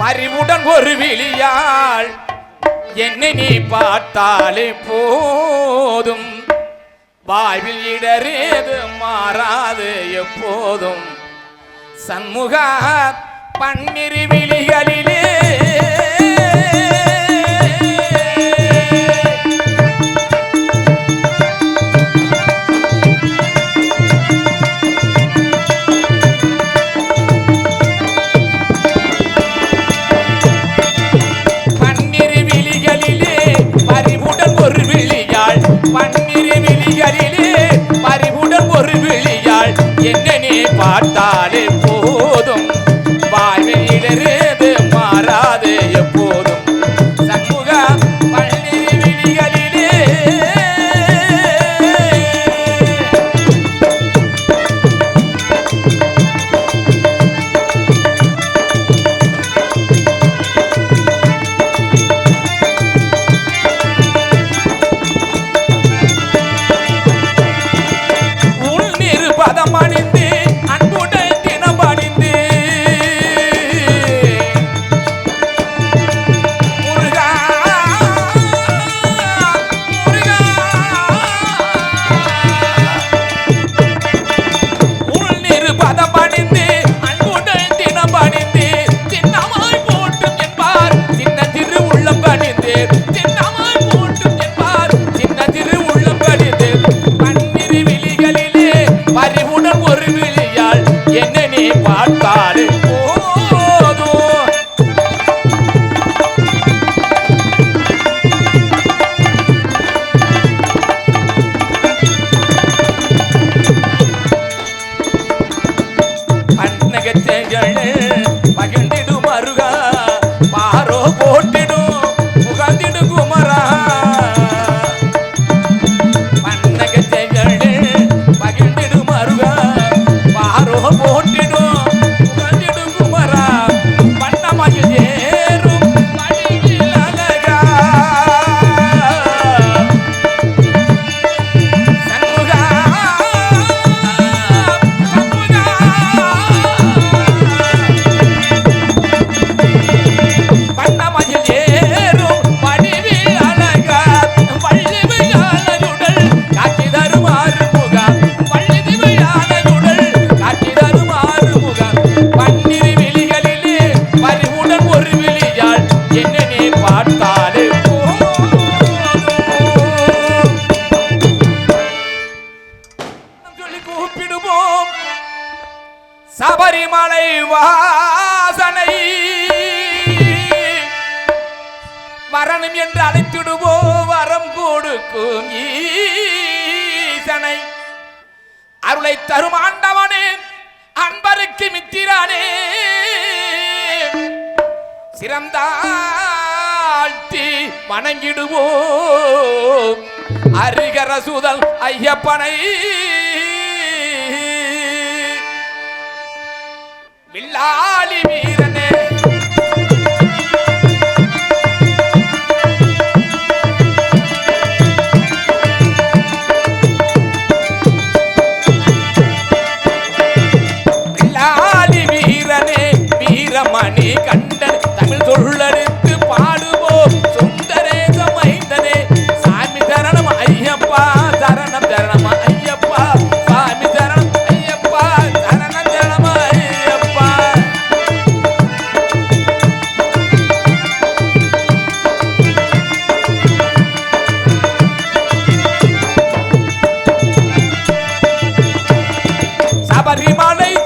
பறிவுடன் ஒரு விழியாள். என்னை நீ பார்த்தாலே போதும். வாய்வில் இடரேது மாறாது எப்போதும். சண்முக பன்னிரு விழிகளிலே நகத்தேங்கள் மகிழ்ந்திடும் அருகா பாரோ போட்டு வரணும் என்று அழைத்திடுவோ வரம் கொடுக்கும் ஈசனை. அருளை தருமாண்டவனே அன்பருக்கு மித்திரானே. சிறந்தாழ்த்தி வணங்கிடுவோம். அருகர சுதல் ஐயப்பனை. வில்லாளி வீரன் பரிமலை